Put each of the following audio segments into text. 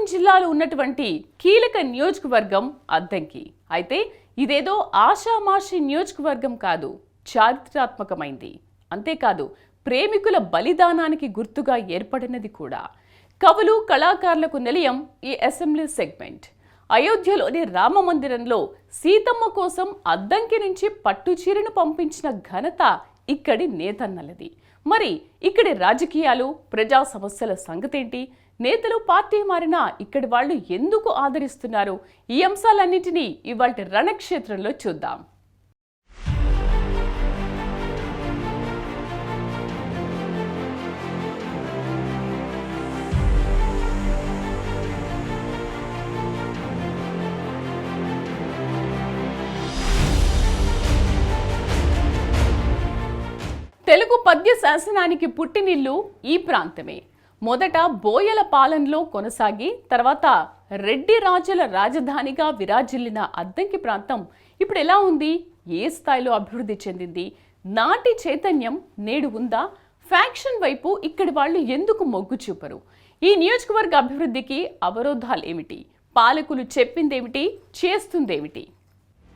ప్రకాశం జిల్లాలో ఉన్నటువంటి కీలక నియోజకవర్గం అద్దంకి. అయితే ఇదేదో ఆషామాషి నియోజకవర్గం కాదు చారిత్రాత్మకమైంది. అంతేకాదు ప్రేమికుల బలిదానానికి గుర్తుగా ఏర్పడినది కూడా. కవులు కళాకారులకు నిలయం ఈ అసెంబ్లీ సెగ్మెంట్. అయోధ్యలోని రామ మందిరంలో సీతమ్మ కోసం అద్దంకి నుంచి పట్టుచీరను పంపించిన ఘనత ఇక్కడి నేతన్నలది. మరి ఇక్కడి రాజకీయాలు ప్రజా సమస్యల సంగతేంటి? నేతలు పార్టీ మారినా ఇక్కడి వాళ్ళు ఎందుకు ఆదరిస్తున్నారు? ఈ అంశాలన్నింటినీ ఇవాళ రణక్షేత్రంలో చూద్దాం. తెలుగు పద్య శాసనానికి పుట్టినిల్లు ఈ ప్రాంతమే. మొదట బోయల పాలనలో కొనసాగి తర్వాత రెడ్డి రాజుల రాజధానిగా విరాజిల్లిన అద్దంకి ప్రాంతం ఇప్పుడు ఎలా ఉంది? ఏ స్థాయిలో అభివృద్ధి చెందింది? నాటి చైతన్యం నేడు ఉందా? ఫ్యాక్షన్ వైపు ఇక్కడి వాళ్ళు ఎందుకు మొగ్గు చూపరు? ఈ నియోజకవర్గ అభివృద్ధికి అవరోధాలు ఏమిటి పాలకులు చెప్పిందేమిటి? చేస్తుందేమిటి?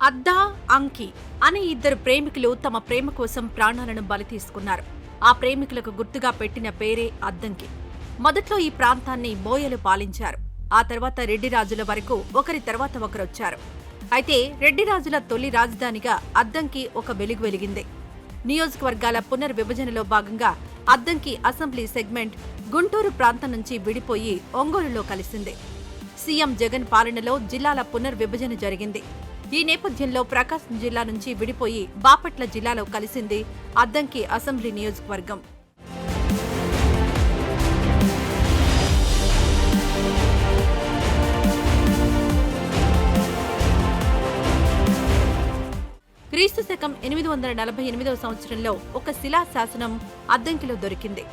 అద్దా అంకి అనే ఇద్దరు ప్రేమికులు తమ ప్రేమ కోసం ప్రాణాలను బలి తీసుకున్నారు. ఆ ప్రేమికులకు గుర్తుగా పెట్టిన పేరే అద్దంకి. మొదట్లో ఈ ప్రాంతాన్ని బోయలు పాలించారు. ఆ తర్వాత రెడ్డి రాజుల వరకు ఒకరి తర్వాత ఒకరొచ్చారు. అయితే రెడ్డి రాజుల తొలి రాజధానిగా అద్దంకి ఒక వెలుగు వెలిగింది. నియోజకవర్గాల పునర్విభజనలో భాగంగా అద్దంకి అసెంబ్లీ సెగ్మెంట్ గుంటూరు ప్రాంతం నుంచి విడిపోయి ఒంగోలులో కలిసింది. సీఎం జగన్ పాలనలో జిల్లాల పునర్విభజన జరిగింది. ఈ నేపథ్యంలో ప్రకాశం జిల్లా నుంచి విడిపోయి బాపట్ల జిల్లాలో కలిసింది అద్దంకి అసెంబ్లీ నియోజకవర్గం. క్రీస్తు శకం ఎనిమిది వందల నలభై ఎనిమిదవ సంవత్సరంలో ఒక శిలా శాసనం అద్దంకిలో దొరికింది.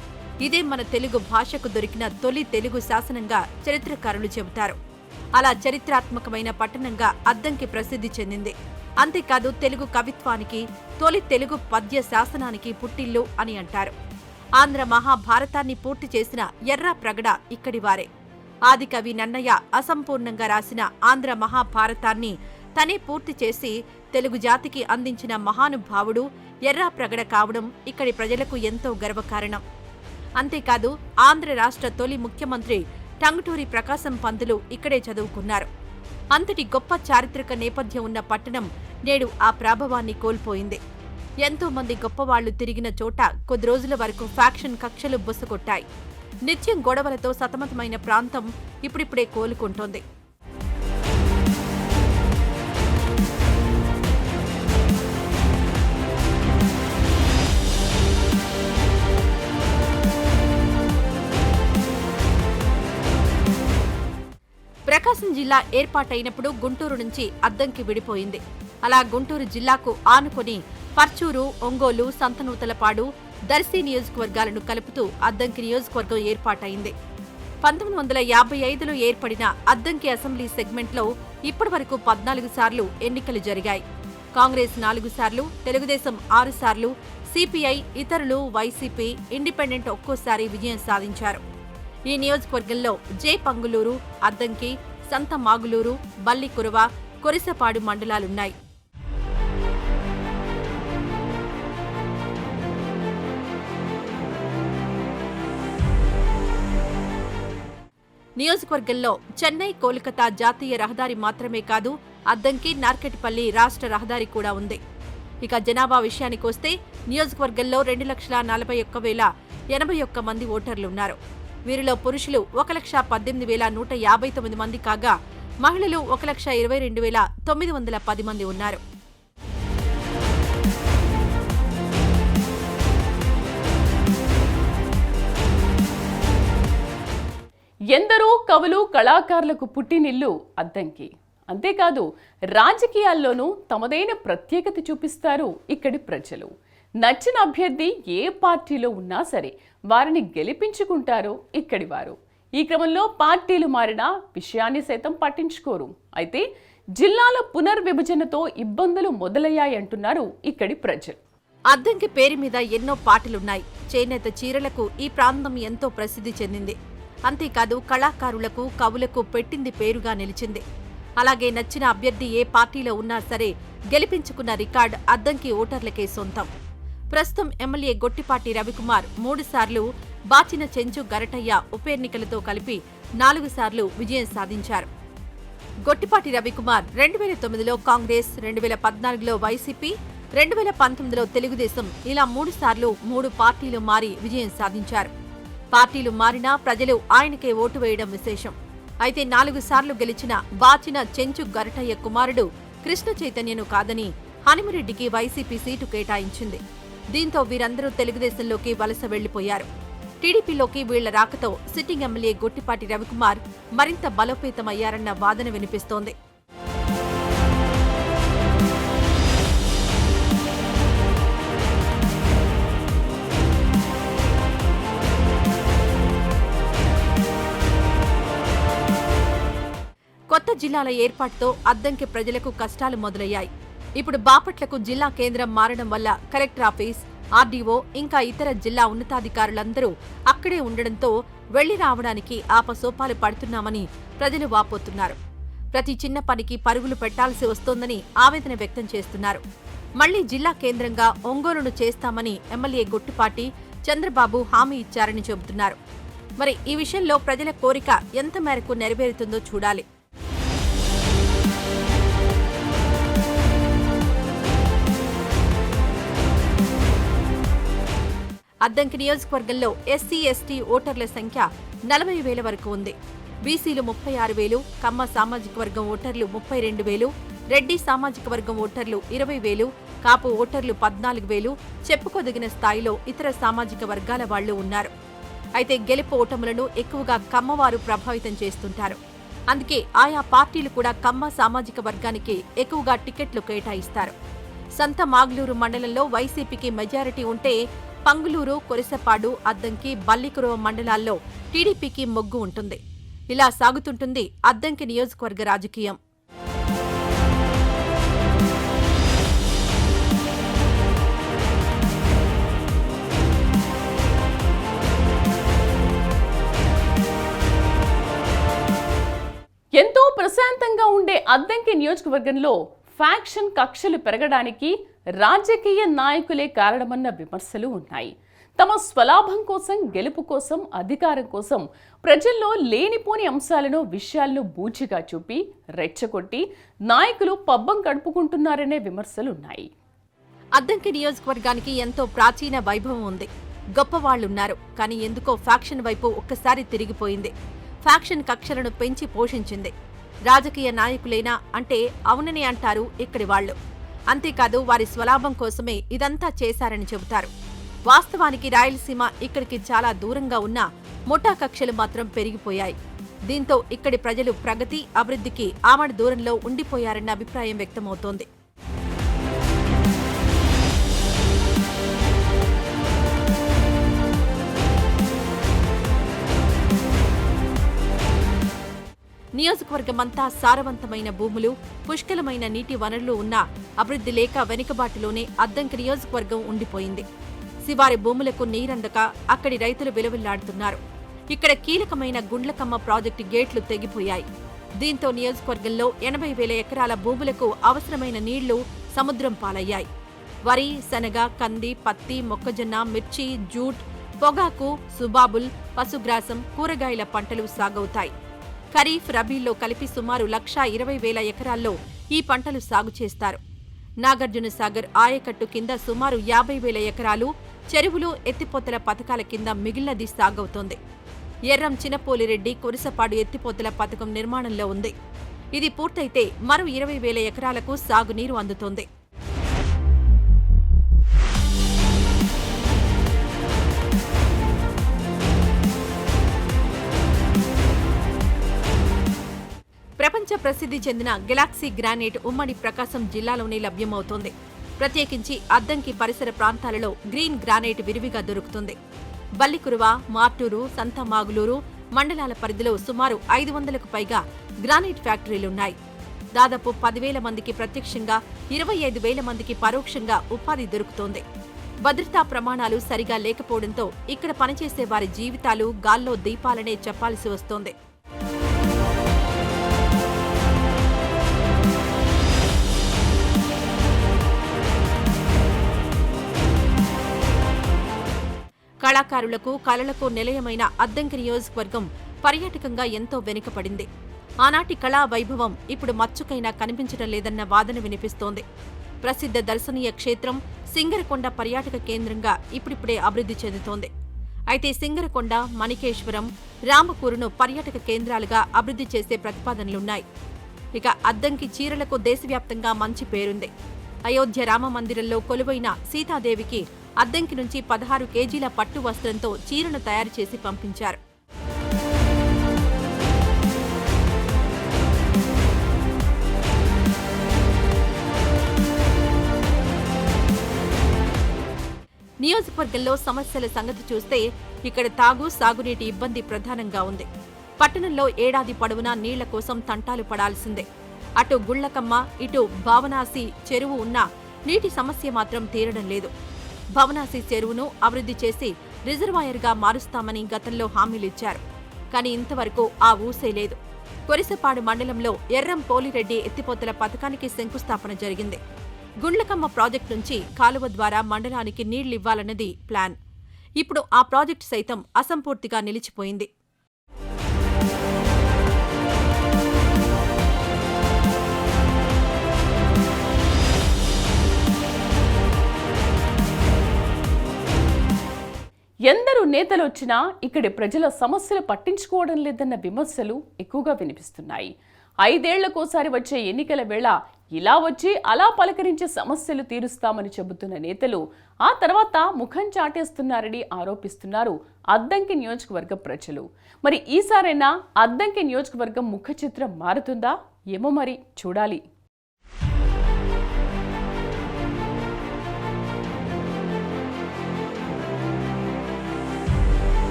ఇదే మన తెలుగు భాషకు దొరికిన తొలి తెలుగు శాసనంగా చరిత్రకారులు చెబుతారు. అలా చరిత్రాత్మకమైన పట్టణంగా అద్దంకి ప్రసిద్ధి చెందింది. అంతేకాదు తెలుగు కవిత్వానికి తొలి తెలుగు పద్య శాసనానికి పుట్టిల్లు అని అంటారు. ఆంధ్ర మహాభారతాన్ని పూర్తి చేసిన ఎర్ర ప్రగడ ఇక్కడివారే ఆదికవి నన్నయ్య అసంపూర్ణంగా రాసిన ఆంధ్ర మహాభారతాన్ని తనే పూర్తి చేసి తెలుగు జాతికి అందించిన మహానుభావుడు ఎర్రా ప్రగడ కావడం ఇక్కడి ప్రజలకు ఎంతో గర్వకారణం. అంతేకాదు ఆంధ్ర రాష్ట్ర తొలి ముఖ్యమంత్రి టంగుటూరి ప్రకాశం పంతులు ఇక్కడే చదువుకున్నారు. అంతటి గొప్ప చారిత్రక నేపథ్యం ఉన్న పట్టణం నేడు ఆ ప్రాభవాన్ని కోల్పోయింది. ఎంతో మంది గొప్పవాళ్ళు తిరిగిన చోట కొద్ది రోజుల వరకు ఫ్యాక్షన్ కక్షలు బుసకొట్టాయి నిత్యం గొడవలతో సతమతమైన ప్రాంతం ఇప్పుడిప్పుడే కోలుకుంటోంది. ప్రకాశం జిల్లా ఏర్పాటైనప్పుడు గుంటూరు నుంచి అద్దంకి విడిపోయింది. అలా గుంటూరు జిల్లాకు ఆనుకొని పర్చూరు ఒంగోలు సంతనూతలపాడు దర్శి నియోజకవర్గాలను కలుపుతూ అద్దంకి నియోజకవర్గం ఏర్పాటైంది. పంతొమ్మిది వందల యాభై ఐదులో ఏర్పడిన అద్దంకి అసెంబ్లీ సెగ్మెంట్లో ఇప్పటివరకు పద్నాలుగు సార్లు ఎన్నికలు జరిగాయి. కాంగ్రెస్ నాలుగు సార్లు తెలుగుదేశం ఆరు సార్లు సిపిఐ ఇతరులు వైసీపీ ఇండిపెండెంట్ ఒక్కోసారి విజయం సాధించారు. ఈ నియోజకవర్గంలో జే. పంగులూరు అద్దంకి సంత మాగులూరు బల్లికురవ కొరిసపాడు మండలాలున్నాయి. నియోజకవర్గంలో చెన్నై కోల్కతా జాతీయ రహదారి మాత్రమే కాదు అద్దంకి నార్కెట్పల్లి రాష్ట్ర రహదారి కూడా ఉంది. ఇక జనాభా విషయానికొస్తే నియోజకవర్గంలో రెండు లక్షల నలభై ఒక్క వేల ఎనభై ఒక్క మంది ఓటర్లున్నారు వీరిలో పురుషులు ఒక లక్ష పద్దెనిమిది వేల నూట యాభై తొమ్మిది మంది కాగా మహిళలు ఒక లక్ష ఇరవై రెండు వేల తొమ్మిది వందల పది మంది ఉన్నారు. ఎందరో కవులు కళాకారులకు పుట్టినిల్లు అద్దంకి. అంతేకాదు రాజకీయాల్లోనూ తమదైన ప్రత్యేకత చూపిస్తారు ఇక్కడి ప్రజలు. నచ్చిన అభ్యర్థి ఏ పార్టీలో ఉన్నా సరే వారిని గెలిపించుకుంటారో ఇక్కడి వారు. ఈ క్రమంలో పార్టీలు మారినా విషయాన్ని సైతం పట్టించుకోరు. అయితే జిల్లాల పునర్విభజనతో ఇబ్బందులు మొదలయ్యాయంటున్నారు ఇక్కడి ప్రజలు. అద్దంకి పేరు మీద ఎన్నో పాటలున్నాయి. చేనేత చీరలకు ఈ ప్రాంతం ఎంతో ప్రసిద్ధి చెందింది. అంతేకాదు కళాకారులకు కవులకు పెట్టింది పేరుగా నిలిచింది. అలాగే నచ్చిన అభ్యర్థి ఏ పార్టీలో ఉన్నా సరే గెలిపించుకున్న రికార్డ్ అద్దంకి ఓటర్లకే సొంతం. ప్రస్తుతం ఎమ్మెల్యే గొట్టిపాటి రవికుమార్ మూడుసార్లు బాచిన చెంచు గరటయ్య ఉప ఎన్నికలతో కలిపి నాలుగు సార్లు విజయం సాధించారు. గొట్టిపాటి రవికుమార్ రెండు వేల తొమ్మిదిలో కాంగ్రెస్ రెండు వేల పద్నాలుగులో వైసీపీ రెండు వేల పంతొమ్మిదిలో తెలుగుదేశం ఇలా మూడు సార్లు మూడు పార్టీలు మారి విజయం సాధించారు. పార్టీలు మారినా ప్రజలు ఆయనకే ఓటు వేయడం విశేషం. అయితే నాలుగు సార్లు గెలిచిన బాచిన చెంచు గరటయ్య కుమారుడు కృష్ణ చైతన్యను కాదని హనుమరెడ్డికి వైసీపీ సీటు కేటాయించింది. దీంతో వీరందరూ తెలుగుదేశంలోకి వలస వెళ్ళిపోయారు టీడీపీలోకి వీళ్ళ రాకతో సిట్టింగ్ ఎమ్మెల్యే గొట్టిపాటి రవికుమార్ మరింత బలోపేతమయ్యారన్న వాదన వినిపిస్తోంది. కొత్త జిల్లాల ఏర్పాటుతో అద్దంకి ప్రజలకు కష్టాలు మొదలయ్యాయి. ఇప్పుడు బాపట్లకు జిల్లా కేంద్రం మారడం వల్ల కలెక్టర్ ఆఫీస్ ఆర్డీఓ ఇంకా ఇతర జిల్లా ఉన్నతాధికారులందరూ అక్కడే ఉండడంతో వెళ్ళి రావడానికి ఆపసోపాలు పడుతున్నామని ప్రజలు వాపోతున్నారు. ప్రతి చిన్న పనికి పరుగులు పెట్టాల్సి వస్తోందని ఆవేదన వ్యక్తం చేస్తున్నారు. మళ్ళీ జిల్లా కేంద్రంగా ఒంగోలును చేస్తామని ఎమ్మెల్యే గుట్టుపాటి చంద్రబాబు హామీ ఇచ్చారని చెబుతున్నారు. మరి ఈ విషయంలో ప్రజల కోరిక ఎంత మేరకు నెరవేరుతుందో చూడాలి. అద్దంకి నియోజకవర్గంలో ఎస్సీ ఎస్టీ ఓటర్ల సంఖ్య నలభై వేల వరకు ఉంది. బీసీలు ముప్పై ఆరు వేలు కమ్మ సామాజిక వర్గం ఓటర్లు ముప్పై రెండు వేలు రెడ్డి సామాజిక వర్గం ఓటర్లు ఇరవై వేలు కాపు ఓటర్లు పద్నాలుగు వేలు చెప్పుకోదగిన స్థాయిలో ఇతర సామాజిక వర్గాల వాళ్ళు ఉన్నారు. అయితే గెలుపు ఓటములను ఎక్కువగా కమ్మవారు ప్రభావితం చేస్తుంటారు. అందుకే ఆయా పార్టీలు కూడా కమ్మ సామాజిక వర్గానికి ఎక్కువగా టికెట్లు కేటాయిస్తారు. సంత మాగ్లూరు మండలంలో వైసీపీకి మెజారిటీ ఉంటే పంగులూరు కొరిసపాడు అద్దంకి బల్లికురవ మండలాల్లో టీడీపీకి మొగ్గు ఉంటుంది. ఇలా సాగుతుంటుంది అద్దంకి నియోజకవర్గ రాజకీయం. ఎంతో ప్రశాంతంగా ఉండే అద్దంకి నియోజకవర్గంలో ఫ్యాక్షన్ కక్షలు పెరగడానికి రాజకీయ నాయకులే కారణమన్న విమర్శలు ఉన్నాయి. తమ స్వలాభం కోసం గెలుపు కోసం అధికారం కోసం ప్రజల్లో లేనిపోని అంశాలను విషయాలను బూచిగా చూపి రెచ్చగొట్టి నాయకులు పబ్బం గడుపుకుంటున్నారనే విమర్శలున్నాయి. అద్దంకి నియోజకవర్గానికి ఎంతో ప్రాచీన వైభవం ఉంది. గొప్పవాళ్ళున్నారు కానీ ఎందుకో ఫ్యాక్షన్ వైపు ఒక్కసారి తిరిగిపోయింది. ఫ్యాక్షన్ కక్షలను పెంచి పోషించింది. రాజకీయ నాయకులేనా అంటే అవునని అంటారు ఇక్కడి వాళ్ళు. అంతేకాదు వారి స్వలాభం కోసమే ఇదంతా చేశారని చెబుతారు. వాస్తవానికి రాయలసీమ ఇక్కడికి చాలా దూరంగా ఉన్న ముఠా కక్షలు మాత్రం పెరిగిపోయాయి. దీంతో ఇక్కడి ప్రజలు ప్రగతి అభివృద్ధికి ఆమడ దూరంలో ఉండిపోయారన్న అభిప్రాయం వ్యక్తమవుతోంది. నియోజకవర్గమంతా సారవంతమైన భూములు పుష్కలమైన నీటి వనరులు ఉన్నా అభివృద్ధి లేక వెనుకబాటులోనే అద్దంకి నియోజకవర్గం ఉండిపోయింది. శివారి భూములకు నీరందక అక్కడి రైతులు విలువెల్లాడుతున్నారు. ఇక్కడ కీలకమైన గుండ్లకమ్మ ప్రాజెక్టు గేట్లు తెగిపోయాయి. దీంతో నియోజకవర్గంలో ఎనభై వేల ఎకరాల భూములకు అవసరమైన నీళ్ళు సముద్రం పాలయ్యాయి. వరి శనగ కంది పత్తి మొక్కజొన్న మిర్చి జూట్ పొగాకు సుబాబుల్ పశుగ్రాసం కూరగాయల పంటలు సాగవుతాయి. ఖరీఫ్ రబీల్లో కలిపి సుమారు లక్షా ఇరవై వేల ఎకరాల్లో ఈ పంటలు సాగు చేస్తారు. నాగార్జున సాగర్ ఆయకట్టు కింద సుమారు యాభై వేల ఎకరాలు చెరువులు ఎత్తిపోతల పథకాల కింద మిగిలినది సాగవుతోంది. ఎర్రం చినపోలిరెడ్డి కురసపాడు ఎత్తిపోతల పథకం నిర్మాణంలో ఉంది. ఇది పూర్తయితే మరో ఇరవై వేల ఎకరాలకు సాగునీరు అందుతోంది. ప్రపంచ ప్రసిద్ధి చెందిన గెలాక్సీ గ్రానైట్ ఉమ్మడి ప్రకాశం జిల్లాలోనే లభ్యమవుతోంది. ప్రత్యేకించి అద్దంకి పరిసర ప్రాంతాలలో గ్రీన్ గ్రానైట్ విరివిగా దొరుకుతుంది. బల్లికురువ మార్టూరు సంతమాగులూరు మండలాల పరిధిలో సుమారు ఐదు వందలకు పైగా గ్రానైట్ ఫ్యాక్టరీలున్నాయి. దాదాపు పదివేల మందికి ప్రత్యక్షంగా ఇరవై ఐదు వేల మందికి పరోక్షంగా ఉపాధి దొరుకుతోంది. భద్రతా ప్రమాణాలు సరిగా లేకపోవడంతో ఇక్కడ పనిచేసే వారి జీవితాలు గాల్లో దీపాలనే చెప్పాల్సి వస్తోంది. కళాకారులకు కళలకు నిలయమైన అద్దంకి నియోజకవర్గం పర్యాటకంగా ఎంతో వెనుకపడింది ఆనాటి కళా వైభవం ఇప్పుడు మచ్చుకైనా కనిపించడం లేదన్న వాదన వినిపిస్తోంది. ప్రసిద్ధ దర్శనీయ క్షేత్రం సింగరకొండ పర్యాటక కేంద్రంగా ఇప్పుడిప్పుడే అభివృద్ధి చెందుతోంది. అయితే సింగరకొండ మణికేశ్వరం రామకూరును పర్యాటక కేంద్రాలుగా అభివృద్ధి చేసే ప్రతిపాదనలున్నాయి. ఇక అద్దంకి చీరలకు దేశవ్యాప్తంగా మంచి పేరుంది. అయోధ్య రామ మందిరంలో కొలువైన సీతాదేవికి అద్దంకి నుంచి పదహారు కేజీల పట్టు వస్త్రంతో చీరను తయారు చేసి పంపించారు. నియోజకవర్గంలో సమస్యల సంగతి చూస్తే ఇక్కడ తాగు సాగునీటి ఇబ్బంది ప్రధానంగా ఉంది. పట్టణంలో ఏడాది పొడవునా నీళ్ళ కోసం తంటాలు పడాల్సిందే. అటు గుళ్ళకమ్మ ఇటు భావనాసి చెరువు ఉన్నా నీటి సమస్య మాత్రం తీరడం లేదు. భవనాసి చెరువును అభివృద్ధి చేసి రిజర్వాయర్గా మారుస్తామని గతంలో హామీలిచ్చారు. కానీ ఇంతవరకు ఆ ఊసే లేదు. కొరిసపాడు మండలంలో ఎర్రం పోలిరెడ్డి ఎత్తిపోతల పథకానికి శంకుస్థాపన జరిగింది. గుండ్లకమ్మ ప్రాజెక్టు నుంచి కాలువ ద్వారా మండలానికి నీళ్ళివ్వాలన్నది ప్లాన్. ఇప్పుడు ఆ ప్రాజెక్టు సైతం అసంపూర్తిగా నిలిచిపోయింది. ఎందరు నేతలు వచ్చినా ఇక్కడి ప్రజల సమస్యలు పట్టించుకోవడం లేదన్న విమర్శలు ఎక్కువగా వినిపిస్తున్నాయి. ఐదేళ్ళకోసారి వచ్చే ఎన్నికల వేళ ఇలా వచ్చి అలా పలకరించే సమస్యలు తీరుస్తామని చెబుతున్న నేతలు ఆ తర్వాత ముఖం చాటేస్తున్నారని ఆరోపిస్తున్నారు అద్దంకి నియోజకవర్గ ప్రజలు. మరి ఈసారైనా అద్దంకి నియోజకవర్గం ముఖ చిత్రం మారుతుందా? ఏమో మరి చూడాలి.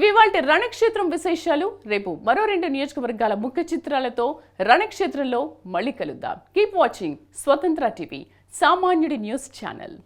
ఇవి వాళ్ళ రణక్షేత్రం విశేషాలు రేపు మరో రెండు నియోజకవర్గాల ముఖ్య చిత్రాలతో రణక్షేత్రంలో మళ్ళీ కలుద్దాం. కీప్ వాచింగ్ స్వతంత్ర టీవీ సామాన్యుడి న్యూస్ ఛానల్.